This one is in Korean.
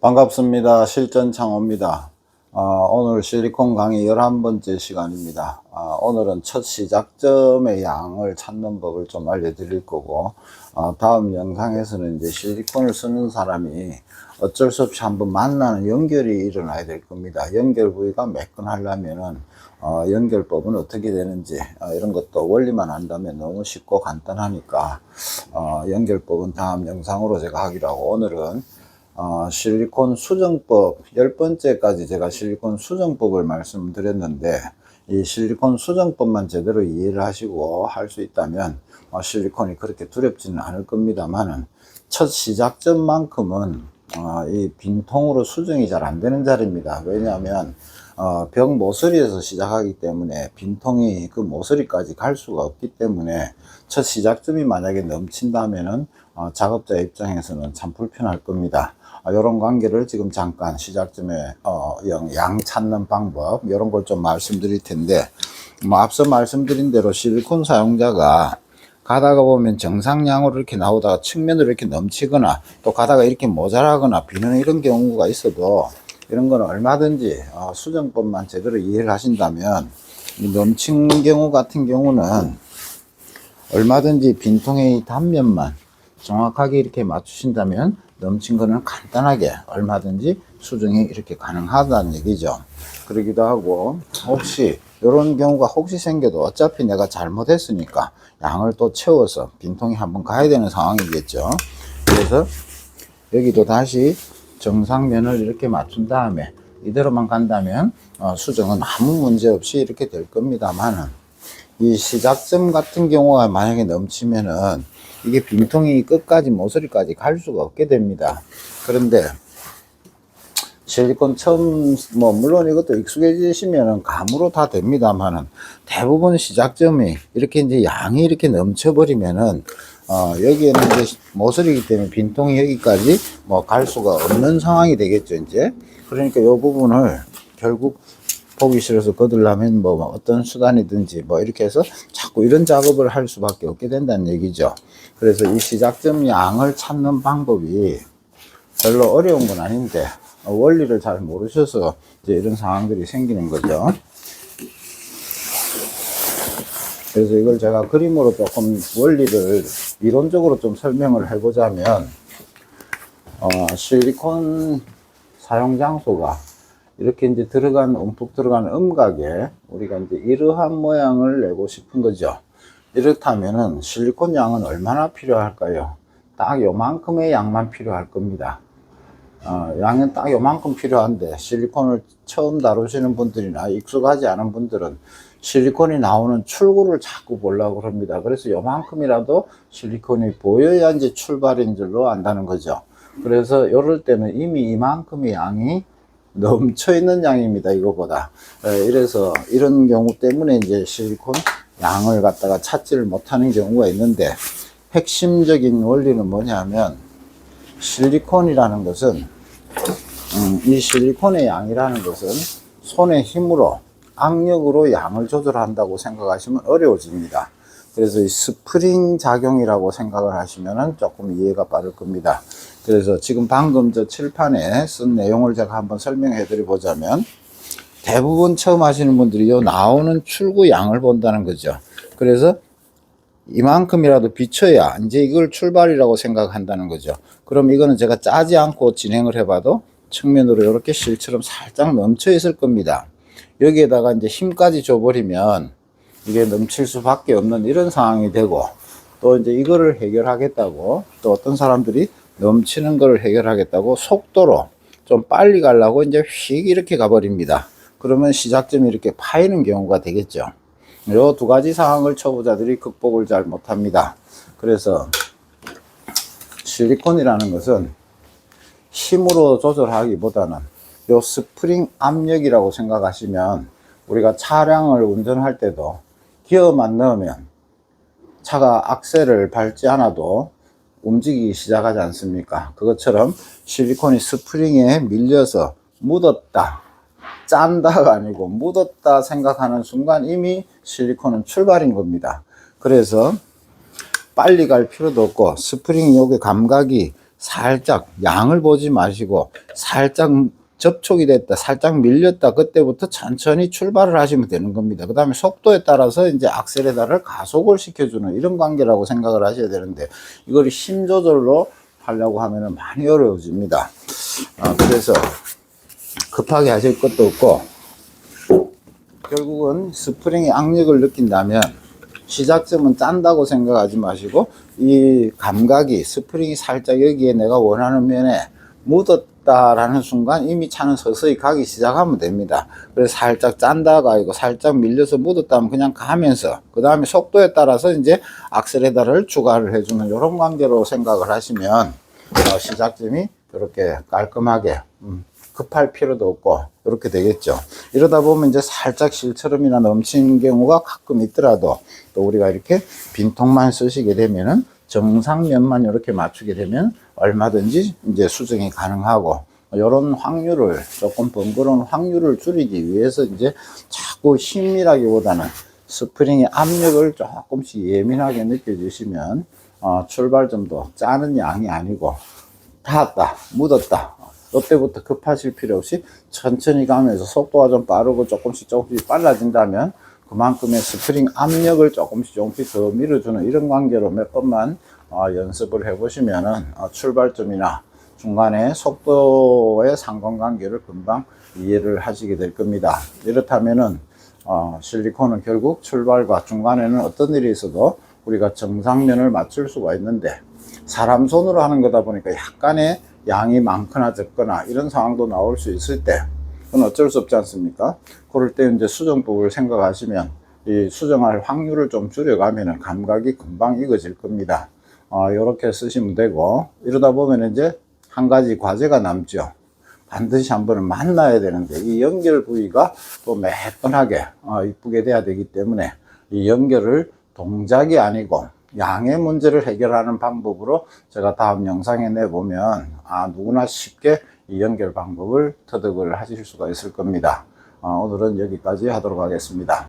반갑습니다. 실전 창호입니다. 어, 오늘 실리콘 강의 11번째 시간입니다. 어, 오늘은 첫 시작점의 양을 찾는 법을 좀 알려드릴 거고, 어, 다음 영상에서는 이제 실리콘을 쓰는 사람이 어쩔 수 없이 한번 만나는 연결이 일어나야 될 겁니다. 연결 부위가 매끈하려면은, 어, 연결법은 어떻게 되는지, 어, 이런 것도 원리만 안다면 너무 쉽고 간단하니까, 어, 연결법은 다음 영상으로 제가 하기로 하고, 오늘은 어, 실리콘 수정법, 열 번째까지 제가 실리콘 수정법을 말씀드렸는데, 이 실리콘 수정법만 제대로 이해를 하시고 할 수 있다면, 어, 실리콘이 그렇게 두렵지는 않을 겁니다만은, 첫 시작점만큼은, 어, 이 빈통으로 수정이 잘 안 되는 자리입니다. 왜냐하면, 어, 벽 모서리에서 시작하기 때문에 빈통이 그 모서리까지 갈 수가 없기 때문에 첫 시작점이 만약에 넘친다면은 어, 작업자 입장에서는 참 불편할 겁니다. 이런 관계를 지금 잠깐 시작점에 어, 양, 양 찾는 방법 이런 걸 좀 말씀드릴 텐데 뭐 앞서 말씀드린 대로 실리콘 사용자가 가다가 보면 정상량으로 이렇게 나오다가 측면으로 이렇게 넘치거나 또 가다가 이렇게 모자라거나 비는 이런 경우가 있어도 이런 거는 얼마든지 어, 수정법만 제대로 이해를 하신다면 이 넘친 경우 같은 경우는 얼마든지 빈통의 이 단면만 정확하게 이렇게 맞추신다면 넘친 거는 간단하게 얼마든지 수정이 이렇게 가능하다는 얘기죠. 그러기도 하고 혹시 이런 경우가 혹시 생겨도 어차피 내가 잘못했으니까 양을 또 채워서 빈통이 한번 가야 되는 상황이겠죠. 그래서 여기도 다시 정상면을 이렇게 맞춘 다음에 이대로만 간다면 어, 수정은 아무 문제 없이 이렇게 될 겁니다만은 이 시작점 같은 경우가 만약에 넘치면은 이게 빈통이 끝까지 모서리까지 갈 수가 없게 됩니다. 그런데 실리콘 처음 뭐 물론 이것도 익숙해지시면은 감으로 다 됩니다만은 대부분 시작점이 이렇게 이제 양이 이렇게 넘쳐버리면은 어 여기에는 이제 모서리이기 때문에 빈통이 여기까지 뭐 갈 수가 없는 상황이 되겠죠 이제 그러니까 이 부분을 결국 보기 싫어서 거들려면 뭐 어떤 수단이든지 뭐 이렇게 해서 자꾸 이런 작업을 할 수밖에 없게 된다는 얘기죠. 그래서 이 시작점 양을 찾는 방법이 별로 어려운 건 아닌데 어, 원리를 잘 모르셔서 이제 이런 상황들이 생기는 거죠. 그래서 이걸 제가 그림으로 조금 원리를 이론적으로 좀 설명을 해보자면 어, 실리콘 사용 장소가 이렇게 이제 들어간 움푹 들어간 음각에 우리가 이제 이러한 모양을 내고 싶은 거죠. 이렇다면은 실리콘 양은 얼마나 필요할까요? 딱 요만큼의 양만 필요할 겁니다. 어, 양은 딱 요만큼 필요한데 실리콘을 처음 다루시는 분들이나 익숙하지 않은 분들은 실리콘이 나오는 출구를 자꾸 보려고 합니다. 그래서 요만큼이라도 실리콘이 보여야 이제 출발인 줄로 안다는 거죠. 그래서 이럴 때는 이미 이만큼의 양이 넘쳐 있는 양입니다. 이거보다. 에, 이래서 이런 경우 때문에 이제 실리콘 양을 갖다가 찾지를 못하는 경우가 있는데 핵심적인 원리는 뭐냐면 실리콘이라는 것은 음, 이 실리콘의 양이라는 것은 손의 힘으로 악력으로 양을 조절한다고 생각하시면 어려워집니다. 그래서 이 스프링 작용이라고 생각을 하시면 조금 이해가 빠를 겁니다. 그래서 지금 방금 저 칠판에 쓴 내용을 제가 한번 설명해 드려 보자면 대부분 처음 하시는 분들이 요 나오는 출구 양을 본다는 거죠. 그래서 이만큼이라도 비춰야 이제 이걸 출발이라고 생각한다는 거죠. 그럼 이거는 제가 짜지 않고 진행을 해봐도 측면으로 이렇게 실처럼 살짝 넘쳐 있을 겁니다. 여기에다가 이제 힘까지 줘버리면 이게 넘칠 수밖에 없는 이런 상황이 되고 또 이제 이거를 해결하겠다고 또 어떤 사람들이 넘치는 걸 해결하겠다고 속도로 좀 빨리 가려고 이제 휙 이렇게 가버립니다. 그러면 시작점이 이렇게 파이는 경우가 되겠죠. 요 두 가지 상황을 초보자들이 극복을 잘 못합니다. 그래서 실리콘이라는 것은 힘으로 조절하기보다는 요 스프링 압력이라고 생각하시면 우리가 차량을 운전할 때도 기어만 넣으면 차가 악셀을 밟지 않아도 움직이기 시작하지 않습니까? 그것처럼 실리콘이 스프링에 밀려서 묻었다. 짠다가 아니고 묻었다 생각하는 순간 이미 실리콘은 출발인 겁니다. 그래서 빨리 갈 필요도 없고 스프링 여기 감각이 살짝 양을 보지 마시고 살짝 접촉이 됐다, 살짝 밀렸다, 그때부터 천천히 출발을 하시면 되는 겁니다. 그 다음에 속도에 따라서 이제 악셀에다를 가속을 시켜주는 이런 관계라고 생각을 하셔야 되는데, 이걸 힘 조절로 하려고 하면은 많이 어려워집니다. 아, 그래서 급하게 하실 것도 없고, 결국은 스프링이 악력을 느낀다면 시작점은 짠다고 생각하지 마시고 이 감각이 스프링이 살짝 여기에 내가 원하는 면에 묻었다라는 순간 이미 차는 서서히 가기 시작하면 됩니다. 그래서 살짝 짠다가 아니고 살짝 밀려서 묻었다면 그냥 가면서 그 다음에 속도에 따라서 이제 악셀레다를 추가를 해주는 이런 관계로 생각을 하시면 어, 시작점이 이렇게 깔끔하게 음, 급할 필요도 없고 이렇게 되겠죠. 이러다 보면 이제 살짝 실처럼이나 넘치는 경우가 가끔 있더라도 또 우리가 이렇게 빈통만 쓰시게 되면은 정상면만 이렇게 맞추게 되면 얼마든지 이제 수정이 가능하고 이런 확률을 조금 번거로운 확률을 줄이기 위해서 이제 자꾸 힘이라기보다는 스프링의 압력을 조금씩 예민하게 느껴주시면 어, 출발점도 짜는 양이 아니고 닿았다, 묻었다. 이때부터 급하실 필요 없이 천천히 가면서 속도가 좀 빠르고 조금씩 조금씩 빨라진다면 그만큼의 스프링 압력을 조금씩 조금씩 더 밀어주는 이런 관계로 몇 번만 어, 연습을 해보시면은 어, 출발점이나 중간에 속도의 상관관계를 금방 이해를 하시게 될 겁니다. 이렇다면은 어, 실리콘은 결국 출발과 중간에는 어떤 일이 있어도 우리가 정상면을 맞출 수가 있는데 사람 손으로 하는 거다 보니까 약간의 양이 많거나 적거나 이런 상황도 나올 수 있을 때 그건 어쩔 수 없지 않습니까? 그럴 때 이제 수정법을 생각하시면 이 수정할 확률을 좀 줄여가면 감각이 금방 익어질 겁니다. 어, 이렇게 쓰시면 되고 이러다 보면 이제 한 가지 과제가 남죠. 반드시 한 번은 만나야 되는데 이 연결 부위가 또 매끈하게 어, 이쁘게 돼야 되기 때문에 이 연결을 동작이 아니고 양의 문제를 해결하는 방법으로 제가 다음 영상에 내보면 아 누구나 쉽게 이 연결 방법을 터득을 하실 수가 있을 겁니다. 어, 오늘은 여기까지 하도록 하겠습니다.